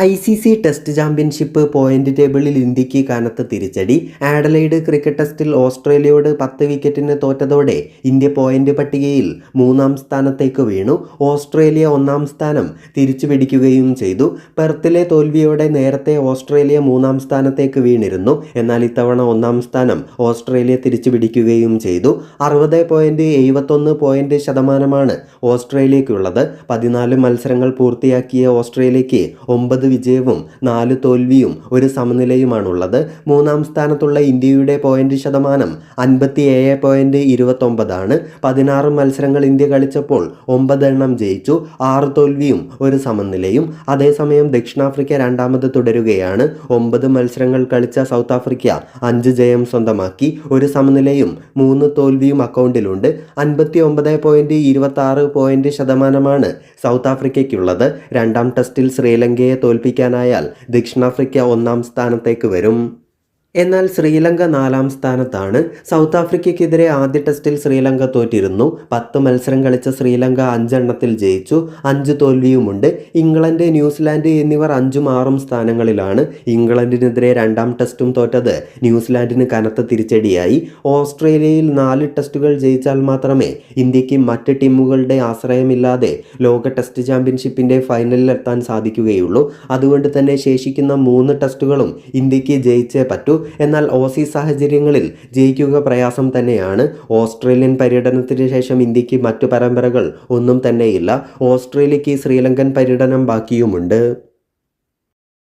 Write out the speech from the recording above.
I C C test championship point ടേബിളിൽ ഇന്ത്യയ്ക്ക് കനത്ത തിരിച്ചടി. ആഡലൈഡ് ക്രിക്കറ്റ് ടെസ്റ്റിൽ ഓസ്ട്രേലിയയോട് പത്ത് വിക്കറ്റിന് തോറ്റതോടെ ഇന്ത്യ പോയിന്റ് പട്ടികയിൽ മൂന്നാം സ്ഥാനത്തേക്ക് വീണു. ഓസ്ട്രേലിയ ഒന്നാം സ്ഥാനം തിരിച്ചു പിടിക്കുകയും ചെയ്തു. പെർത്തിലെ തോൽവിയോടെ നേരത്തെ ഓസ്ട്രേലിയ മൂന്നാം സ്ഥാനത്തേക്ക് വീണിരുന്നു. എന്നാൽ ഇത്തവണ ഒന്നാം സ്ഥാനം ഓസ്ട്രേലിയ തിരിച്ചു പിടിക്കുകയും ചെയ്തു. അറുപത് പോയിന്റ് എഴുപത്തൊന്ന് പോയിന്റ് ശതമാനമാണ് ഓസ്ട്രേലിയക്കുള്ളത്. പതിനാല് മത്സരങ്ങൾ പൂർത്തിയാക്കിയ ഓസ്ട്രേലിയക്ക് ഒമ്പത് വിജയവും നാല് തോൽവിയും ഒരു സമനിലയുമാണുള്ളത്. മൂന്നാം സ്ഥാനത്തുള്ള ഇന്ത്യയുടെ പോയിന്റ് ശതമാനം അൻപത്തി ഏഴ് പോയിന്റ് ഇരുപത്തൊമ്പതാണ്. പതിനാറ് മത്സരങ്ങൾ ഇന്ത്യ കളിച്ചപ്പോൾ ഒമ്പതെണ്ണം ജയിച്ചു. ആറ് തോൽവിയും ഒരു സമനിലയും. അതേസമയം ദക്ഷിണാഫ്രിക്ക രണ്ടാമത് തുടരുകയാണ്. ഒമ്പത് മത്സരങ്ങൾ കളിച്ച സൗത്ത് ആഫ്രിക്ക അഞ്ച് ജയം സ്വന്തമാക്കി. ഒരു സമനിലയും മൂന്ന് തോൽവിയും അക്കൗണ്ടിലുണ്ട്. അൻപത്തി ഒമ്പത് പോയിന്റ് ഇരുപത്തി ആറ് പോയിന്റ് ശതമാനമാണ് സൗത്ത് ആഫ്രിക്കയ്ക്കുള്ളത്. രണ്ടാം ടെസ്റ്റിൽ ശ്രീലങ്കയെ തോൽപ്പിക്കാനായാൽ ദക്ഷിണാഫ്രിക്ക ഒന്നാം സ്ഥാനത്തേക്ക് വരും. എന്നാൽ ശ്രീലങ്ക നാലാം സ്ഥാനത്താണ് സൗത്ത് ആഫ്രിക്കയ്ക്കെതിരെ ആദ്യ ടെസ്റ്റിൽ ശ്രീലങ്ക തോറ്റിരുന്നു. പത്ത് മത്സരം കളിച്ച ശ്രീലങ്ക അഞ്ചെണ്ണത്തിൽ ജയിച്ചു. അഞ്ച് തോൽവിയുമുണ്ട്. ഇംഗ്ലണ്ട് ന്യൂസിലാൻഡ് എന്നിവർ അഞ്ചും ആറും സ്ഥാനങ്ങളിലാണ് ഇംഗ്ലണ്ടിനെതിരെ രണ്ടാം ടെസ്റ്റും തോറ്റത്. ന്യൂസിലാൻഡിന് കനത്ത തിരിച്ചടിയായി. ഓസ്ട്രേലിയയിൽ നാല് ടെസ്റ്റുകൾ ജയിച്ചാൽ മാത്രമേ ഇന്ത്യയ്ക്ക് മറ്റ് ടീമുകളുടെ ആശ്രയമില്ലാതെ ലോക ടെസ്റ്റ് ചാമ്പ്യൻഷിപ്പിന്റെ ഫൈനലിൽ എത്താൻ സാധിക്കുകയുള്ളൂ. അതുകൊണ്ട് തന്നെ ശേഷിക്കുന്ന മൂന്ന് ടെസ്റ്റുകളും ഇന്ത്യയ്ക്ക് ജയിച്ചേ പറ്റൂ. എന്നാൽ ഓസി സാഹചര്യങ്ങളിൽ ജയിക്കുക പ്രയാസം തന്നെയാണ്. ഓസ്ട്രേലിയൻ പര്യടനത്തിന് ശേഷം ഇന്ത്യയ്ക്ക് മറ്റു പരമ്പരകൾ ഒന്നും തന്നെയില്ല. ഓസ്ട്രേലിയക്ക് ശ്രീലങ്കൻ പര്യടനം ബാക്കിയുമുണ്ട്.